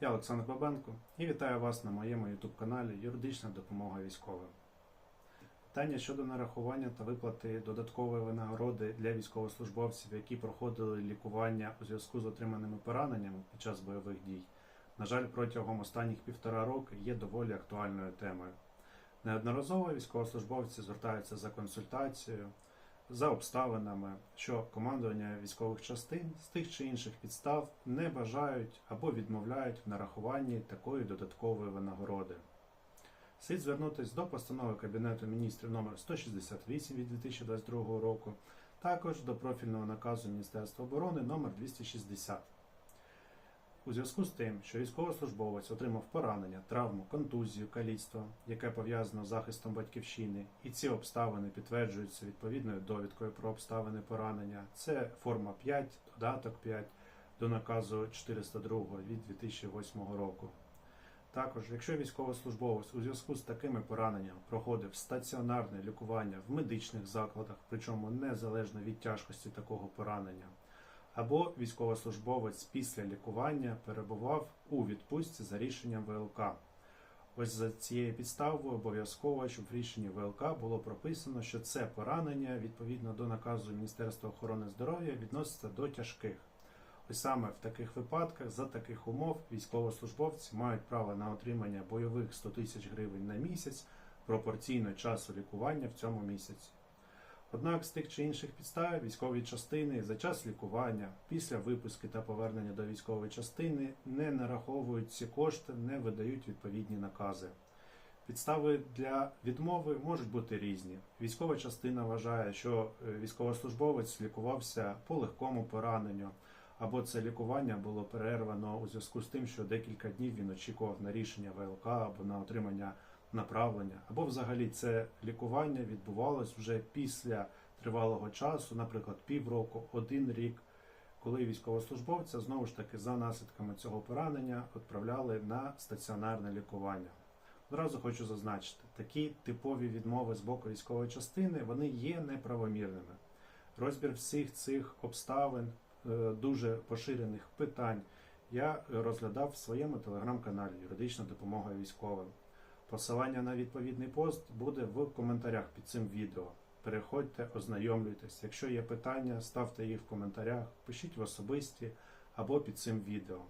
Я Олександр Бабенко і вітаю вас на моєму YouTube каналі Юридична допомога військовим. Питання щодо нарахування та виплати додаткової винагороди для військовослужбовців, які проходили лікування у зв'язку з отриманими пораненнями під час бойових дій, на жаль, протягом останніх півтора року є доволі актуальною темою. Неодноразово військовослужбовці звертаються за консультацією, за обставинами, що командування військових частин з тих чи інших підстав не бажають або відмовляють в нарахуванні такої додаткової винагороди. Слід звернутися до постанови Кабінету міністрів номер 168 від 2022 року, також до профільного наказу Міністерства оборони номер 260. У зв'язку з тим, що військовослужбовець отримав поранення, травму, контузію, каліцтво, яке пов'язано з захистом батьківщини, і ці обставини підтверджуються відповідною довідкою про обставини поранення. Це форма 5, додаток 5 до наказу 402 від 2008 року. Також, якщо військовослужбовець у зв'язку з такими пораненнями проходив стаціонарне лікування в медичних закладах, причому незалежно від тяжкості такого поранення, або військовослужбовець після лікування перебував у відпустці за рішенням ВЛК. Ось за цією підставою обов'язково, щоб в рішенні ВЛК було прописано, що це поранення відповідно до наказу Міністерства охорони здоров'я відноситься до тяжких. Ось саме в таких випадках, за таких умов, військовослужбовці мають право на отримання бойових 100 тисяч гривень на місяць пропорційно часу лікування в цьому місяці. Однак з тих чи інших підстав військові частини за час лікування, після випуски та повернення до військової частини не нараховують ці кошти, не видають відповідні накази. Підстави для відмови можуть бути різні. Військова частина вважає, що е, військовослужбовець лікувався по легкому пораненню, або це лікування було перервано у зв'язку з тим, що декілька днів він очікував на рішення ВЛК або на отримання направлення, або взагалі це лікування відбувалось вже після тривалого часу, наприклад, півроку, один рік, коли військовослужбовця знову ж таки за наслідками цього поранення відправляли на стаціонарне лікування. Одразу хочу зазначити, такі типові відмови з боку військової частини вони є неправомірними. Розбір всіх цих обставин, е, дуже поширених питань я розглядав в своєму телеграм-каналі Юридична допомога військовим. Посилання на відповідний пост буде в коментарях під цим відео. Переходьте, ознайомлюйтесь. Якщо є питання, ставте їх в коментарях, пишіть в особисті або під цим відео.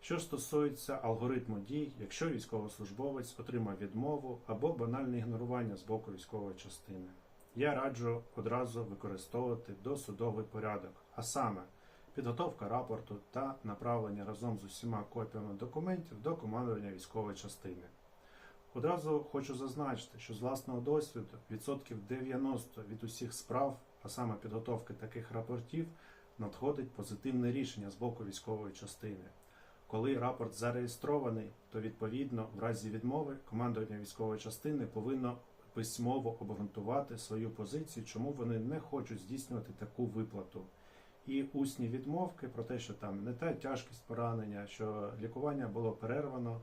Що стосується алгоритму дій, якщо військовослужбовець отримав відмову або банальне ігнорування з боку військової частини, я раджу одразу використовувати досудовий порядок, а саме підготовка рапорту та направлення разом з усіма копіями документів до командування військової частини. Одразу хочу зазначити, що з власного досвіду відсотків 90 від усіх справ, а саме підготовки таких рапортів, надходить позитивне рішення з боку військової частини. Коли рапорт зареєстрований, то відповідно в разі відмови командування військової частини повинно письмово обґрунтувати свою позицію, чому вони не хочуть здійснювати таку виплату. І усні відмовки про те, що там не та тяжкість поранення, що лікування було перервано,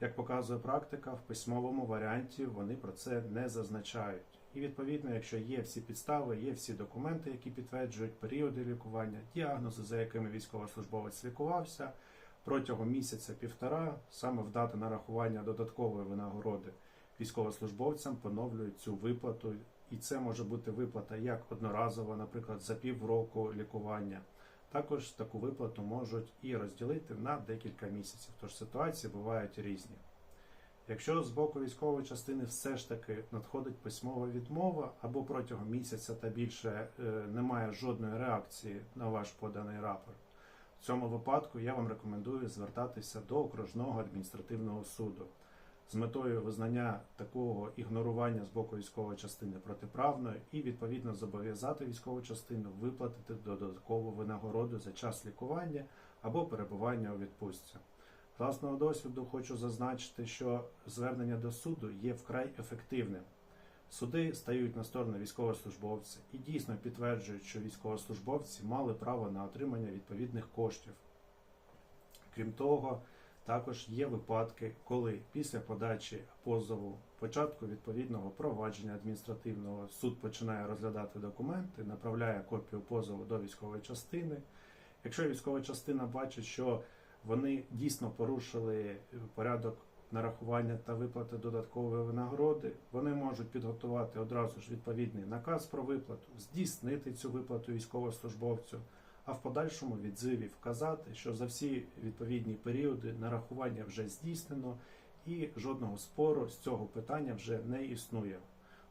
як показує практика, в письмовому варіанті вони про це не зазначають. І відповідно, якщо є всі підстави, є всі документи, які підтверджують періоди лікування, діагнози, за якими військовослужбовець лікувався протягом місяця-півтора, саме в дату нарахування додаткової винагороди, військовослужбовцям поновлюють цю виплату. І це може бути виплата як одноразова, наприклад, за півроку лікування. Також таку виплату можуть і розділити на декілька місяців, тож ситуації бувають різні. Якщо з боку військової частини все ж таки надходить письмова відмова, або протягом місяця та більше е, немає жодної реакції на ваш поданий рапорт, в цьому випадку я вам рекомендую звертатися до окружного адміністративного суду з метою визнання такого ігнорування з боку військової частини протиправною і відповідно зобов'язати військову частину виплатити додаткову винагороду за час лікування або перебування у відпустці. Власного досвіду хочу зазначити, що звернення до суду є вкрай ефективним. Суди стають на сторону військовослужбовця і дійсно підтверджують, що військовослужбовці мали право на отримання відповідних коштів. Крім того, також є випадки, коли після подачі позову, початку відповідного провадження адміністративного суд починає розглядати документи, направляє копію позову до військової частини. Якщо військова частина бачить, що вони дійсно порушили порядок нарахування та виплати додаткової винагороди, вони можуть підготувати одразу ж відповідний наказ про виплату, здійснити цю виплату військовослужбовцю, а в подальшому відзиві вказати, що за всі відповідні періоди нарахування вже здійснено і жодного спору з цього питання вже не існує.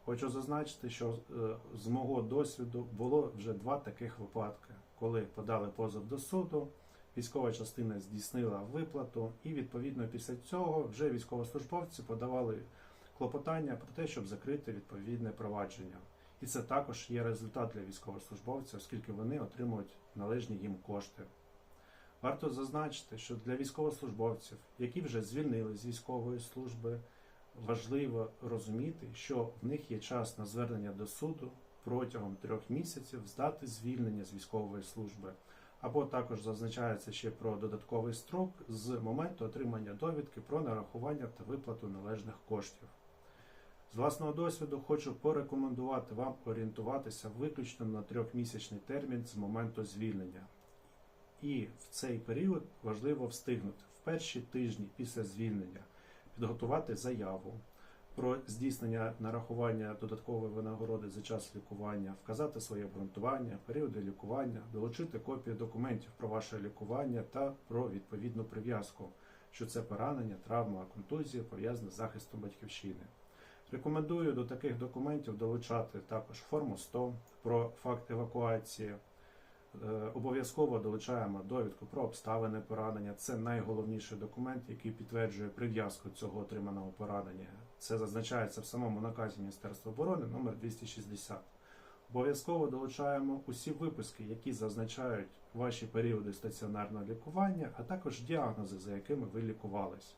Хочу зазначити, що е, з мого досвіду було вже два таких випадки, коли подали позов до суду, військова частина здійснила виплату, і відповідно після цього вже військовослужбовці подавали клопотання про те, щоб закрити відповідне провадження. І це також є результат для військовослужбовців, оскільки вони отримують належні їм кошти. Варто зазначити, що для військовослужбовців, які вже звільнили з військової служби, важливо розуміти, що в них є час на звернення до суду протягом трьох місяців здати звільнення з військової служби. Або також зазначається ще про додатковий строк з моменту отримання довідки про нарахування та виплату належних коштів. З власного досвіду хочу порекомендувати вам орієнтуватися виключно на трьохмісячний термін з моменту звільнення. І в цей період важливо встигнути в перші тижні після звільнення підготувати заяву про здійснення нарахування додаткової винагороди за час лікування, вказати своє обґрунтування, періоди лікування, долучити копії документів про ваше лікування та про відповідну прив'язку, що це поранення, травма, контузія пов'язана з захистом батьківщини. Рекомендую до таких документів долучати також форму 100 про факт евакуації. Е, Обов'язково долучаємо довідку про обставини поранення. Це найголовніший документ, який підтверджує прив'язку цього отриманого поранення. Це зазначається в самому наказі Міністерства оборони номер 260. Обов'язково долучаємо усі виписки, які зазначають ваші періоди стаціонарного лікування, а також діагнози, за якими ви лікувались.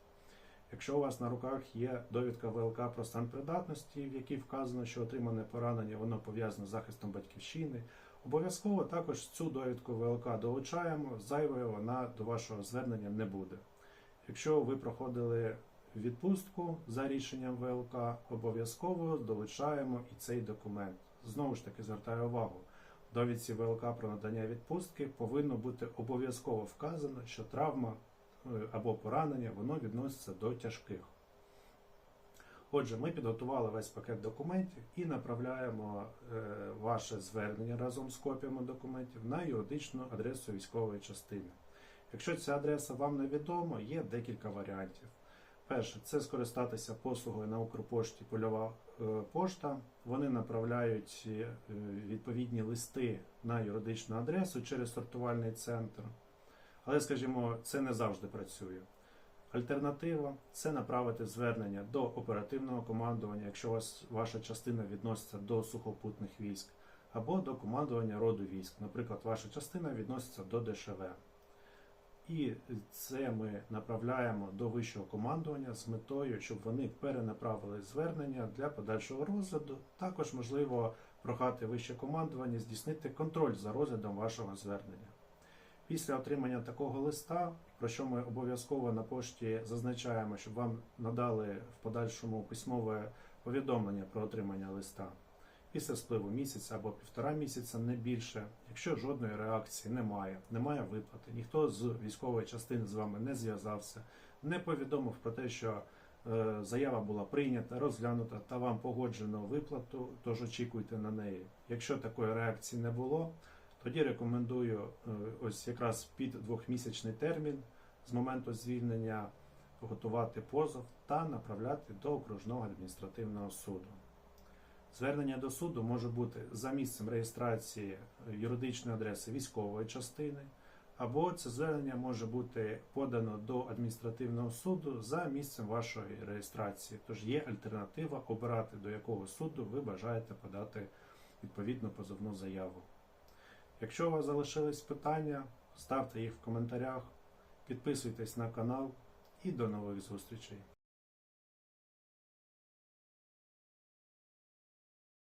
Якщо у вас на руках є довідка ВЛК про стан придатності, в якій вказано, що отримане поранення воно пов'язане з захистом батьківщини, обов'язково також цю довідку ВЛК долучаємо, зайвою вона до вашого звернення не буде. Якщо ви проходили відпустку за рішенням ВЛК, обов'язково долучаємо і цей документ. Знову ж таки звертаю увагу. В довідці ВЛК про надання відпустки повинно бути обов'язково вказано, що травма або поранення воно відноситься до тяжких. Отже, ми підготували весь пакет документів і направляємо е, ваше звернення разом з копіями документів на юридичну адресу військової частини. Якщо ця адреса вам невідома, є декілька варіантів. Перше, це скористатися послугою на Укрпошті польова е, пошта. Вони направляють е, відповідні листи на юридичну адресу через сортувальний центр. Але, скажімо, це не завжди працює. Альтернатива це направити звернення до оперативного командування, якщо вас ваша частина відноситься до сухопутних військ, або до командування роду військ. Наприклад, ваша частина відноситься до ДШВ. І це ми направляємо до вищого командування з метою, щоб вони перенаправили звернення для подальшого розгляду. Також можливо прохати вище командування здійснити контроль за розглядом вашого звернення. Після отримання такого листа, про що ми обов'язково на пошті зазначаємо, щоб вам надали в подальшому письмове повідомлення про отримання листа. Після спливу місяця або півтора місяця, не більше, якщо жодної реакції немає, немає виплати, ніхто з військової частини з вами не зв'язався, не повідомив про те, що е, заява була прийнята, розглянута та вам погоджено виплату, тож очікуйте на неї. Якщо такої реакції не було, тоді рекомендую е, ось якраз під двохмісячний термін з моменту звільнення готувати позов та направляти до окружного адміністративного суду. Звернення до суду може бути за місцем реєстрації юридичної адреси військової частини, або це звернення може бути подано до адміністративного суду за місцем вашої реєстрації. Тож є альтернатива обирати, до якого суду ви бажаєте подати відповідну позовну заяву. Якщо у вас залишились питання, ставте їх в коментарях, підписуйтесь на канал і до нових зустрічей.